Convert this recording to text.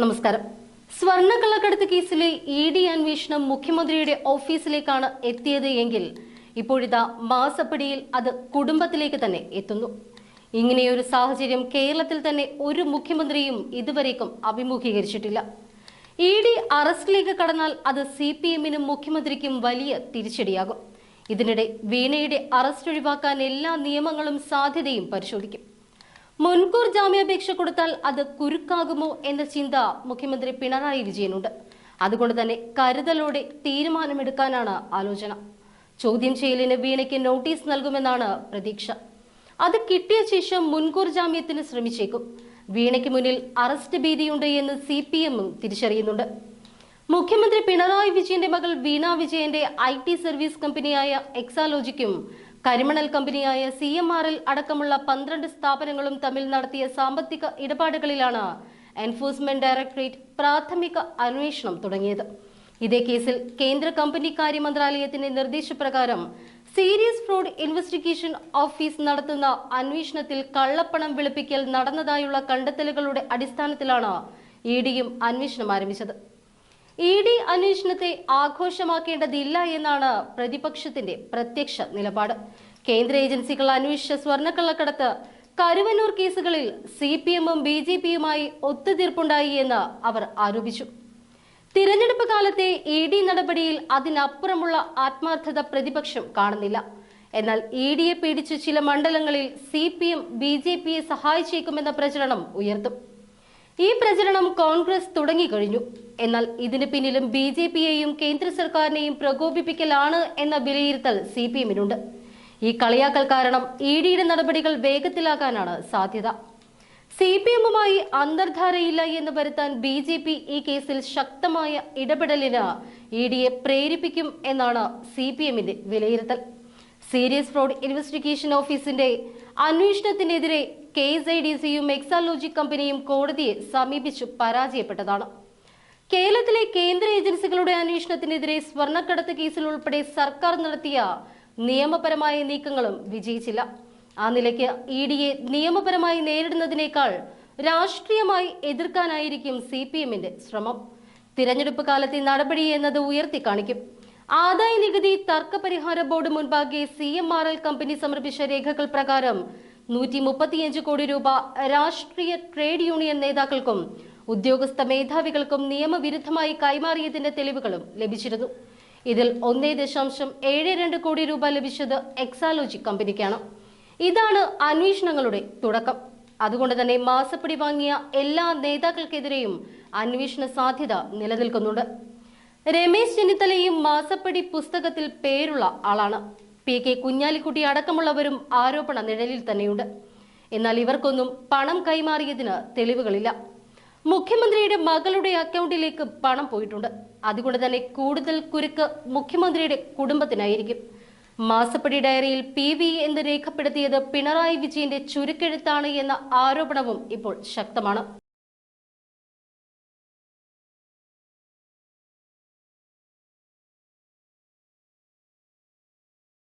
നമസ്കാരം. സ്വർണക്കള്ളക്കടത്ത് കേസിലെ E D അന്വേഷണം മുഖ്യമന്ത്രിയുടെ ഓഫീസിലേക്കാണ് എത്തിയത് എങ്കിൽ ഇപ്പോഴിതാ മാസപ്പടിയിൽ അത് കുടുംബത്തിലേക്ക് തന്നെ എത്തുന്നു. ഇങ്ങനെയൊരു സാഹചര്യം കേരളത്തിൽ തന്നെ ഒരു മുഖ്യമന്ത്രിയും ഇതുവരേക്കും അഭിമുഖീകരിച്ചിട്ടില്ല. ഇ ഡി അറസ്റ്റിലേക്ക് കടന്നാൽ അത് സി പി എമ്മിനും മുഖ്യമന്ത്രിക്കും വലിയ തിരിച്ചടിയാകും. ഇതിനിടെ വീണയുടെ അറസ്റ്റ് ഒഴിവാക്കാൻ എല്ലാ നിയമങ്ങളും സാധ്യതയും പരിശോധിക്കും. മുൻകൂർ ജാമ്യാപേക്ഷ കൊടുത്താൽ അത് കുരുക്കാകുമോ എന്ന ചിന്ത മുഖ്യമന്ത്രി പിണറായി വിജയനുണ്ട്. അതുകൊണ്ട് തന്നെ കരുതലോടെ തീരുമാനമെടുക്കാനാണ് ആലോചന. ചോദ്യം ചെയ്യലിന് വീണയ്ക്ക് നോട്ടീസ് നൽകുമെന്നാണ് പ്രതീക്ഷ. അത് കിട്ടിയ ശേഷം മുൻകൂർ ജാമ്യത്തിന് ശ്രമിച്ചേക്കും. വീണയ്ക്ക് മുന്നിൽ അറസ്റ്റ് ഭീതിയുണ്ട് എന്ന് സി പി എമ്മും തിരിച്ചറിയുന്നുണ്ട്. മുഖ്യമന്ത്രി പിണറായി വിജയന്റെ മകൾ വീണ വിജയന്റെ ഐ ടി സർവീസ് കമ്പനിയായ എക്സാലോജിക്കും കരിമണൽ കമ്പനിയായ സി എം ആറിൽ അടക്കമുള്ള പന്ത്രണ്ട് സ്ഥാപനങ്ങളും തമ്മിൽ നടത്തിയ സാമ്പത്തിക ഇടപാടുകളിലാണ് എൻഫോഴ്സ്മെന്റ് ഡയറക്ടറേറ്റ് പ്രാഥമിക അന്വേഷണം തുടങ്ങിയത്. ഇതേ കേസിൽ കേന്ദ്ര കമ്പനി കാര്യ മന്ത്രാലയത്തിന്റെ നിർദ്ദേശപ്രകാരം സീരിയസ് ഫ്രോഡ് ഇൻവെസ്റ്റിഗേഷൻ ഓഫീസ് നടത്തുന്ന അന്വേഷണത്തിൽ കള്ളപ്പണം വെളുപ്പിക്കൽ നടന്നതായുള്ള കണ്ടെത്തലുകളുടെ അടിസ്ഥാനത്തിലാണ് ഇ ഡിയും അന്വേഷണം ആരംഭിച്ചത്. ഇ ഡി അന്വേഷണത്തെ ആഘോഷമാക്കേണ്ടതില്ല എന്നാണ് പ്രതിപക്ഷത്തിന്റെ പ്രത്യക്ഷ നിലപാട്. കേന്ദ്ര ഏജൻസികൾ അന്വേഷിച്ച സ്വർണക്കള്ളക്കടത്ത് കരുവന്നൂർ കേസുകളിൽ സി പി എമ്മും ബി ജെ പിയുമായി ഒത്തുതീർപ്പുണ്ടായി എന്ന് അവർ ആരോപിച്ചു. തിരഞ്ഞെടുപ്പ് കാലത്തെ ഇ ഡി നടപടിയിൽ അതിനപ്പുറമുള്ള ആത്മാർത്ഥത പ്രതിപക്ഷം കാണുന്നില്ല. എന്നാൽ ഇ ഡിയെ പീഡിച്ച് ചില മണ്ഡലങ്ങളിൽ C P M B J പിയെ സഹായിച്ചേക്കുമെന്ന പ്രചരണം ഉയർത്തും. ഈ പ്രചരണം കോൺഗ്രസ് തുടങ്ങിക്കഴിഞ്ഞു. എന്നാൽ ഇതിന് പിന്നിലും ബി ജെ പിയെയും കേന്ദ്ര സർക്കാരിനെയും പ്രകോപിപ്പിക്കലാണ് എന്ന വിലയിരുത്തൽ സി പി എമ്മിനുണ്ട്. ഈ കളിയാക്കൽ കാരണം ഇ ഡിയുടെ നടപടികൾ വേഗത്തിലാക്കാനാണ് സാധ്യത. സി പി എമ്മുമായി അന്തർധാരയില്ല എന്ന് വരുത്താൻ ബി ജെ പി ഈ കേസിൽ ശക്തമായ ഇടപെടലിന് ഇ ഡിയെ പ്രേരിപ്പിക്കും എന്നാണ് സി പി എമ്മിന്റെ വിലയിരുത്തൽ. സീരിയസ് ഫ്രോഡ് ഇൻവെസ്റ്റിഗേഷൻ ഓഫീസിന്റെ അന്വേഷണത്തിനെതിരെ കെ എസ് ഐ ഡി സിയും എക്സാലോജി കമ്പനിയും കോടതിയെ സമീപിച്ചു പരാജയപ്പെട്ടതാണ്. കേരളത്തിലെ കേന്ദ്ര ഏജൻസികളുടെ അന്വേഷണത്തിനെതിരെ സ്വർണക്കടത്ത് കേസിൽ ഉൾപ്പെടെ സർക്കാർ നടത്തിയ നിയമപരമായ നീക്കങ്ങളും വിജയിച്ചില്ല. ആ നിലയ്ക്ക് ഇ ഡിയെ നിയമപരമായി നേരിടുന്നതിനേക്കാൾ രാഷ്ട്രീയമായി എതിർക്കാനായിരിക്കും സി പി എമ്മിന്റെ ശ്രമം. തിരഞ്ഞെടുപ്പ് കാലത്തെ നടപടി എന്നത് ഉയർത്തി കാണിക്കും. ആദായ നികുതി തർക്കപരിഹാര ബോർഡ് മുൻപാകെ C M R L company സമർപ്പിച്ച രേഖകൾ പ്രകാരം നൂറ്റി മുപ്പത്തിയഞ്ച് കോടി രൂപ രാഷ്ട്രീയ ട്രേഡ് യൂണിയൻ നേതാക്കൾക്കും ഉദ്യോഗസ്ഥ മേധാവികൾക്കും നിയമവിരുദ്ധമായി കൈമാറിയതിന്റെ തെളിവുകളും ലഭിച്ചിരുന്നു. ഇതിൽ ഒന്നേ ദശാംശം ഏഴ് രണ്ട് കോടി രൂപ ലഭിച്ചത് എക്സാലോജി കമ്പനിക്കാണ്. ഇതാണ് അന്വേഷണങ്ങളുടെ തുടക്കം. അതുകൊണ്ട് തന്നെ മാസപ്പടി വാങ്ങിയ എല്ലാ നേതാക്കൾക്കെതിരെയും അന്വേഷണ സാധ്യത നിലനിൽക്കുന്നുണ്ട്. രമേശ് ചെന്നിത്തലയും മാസപ്പടി പുസ്തകത്തിൽ പേരുള്ള ആളാണ്. പി കെ കുഞ്ഞാലിക്കുട്ടി അടക്കമുള്ളവരും ആരോപണ നിഴലിൽ തന്നെയുണ്ട്. എന്നാൽ ഇവർക്കൊന്നും പണം കൈമാറിയതിന് തെളിവുകളില്ല. മുഖ്യമന്ത്രിയുടെ മകളുടെ അക്കൗണ്ടിലേക്ക് പണം പോയിട്ടുണ്ട്. അതുകൊണ്ട് തന്നെ കൂടുതൽ കുരുക്ക് മുഖ്യമന്ത്രിയുടെ കുടുംബത്തിനായിരിക്കും. മാസപ്പടി ഡയറിയിൽ പി വി എന്ന് രേഖപ്പെടുത്തിയത് പിണറായി വിജയന്റെ ചുരുക്കെഴുത്താണ് എന്ന ആരോപണവും ഇപ്പോൾ ശക്തമാണ്.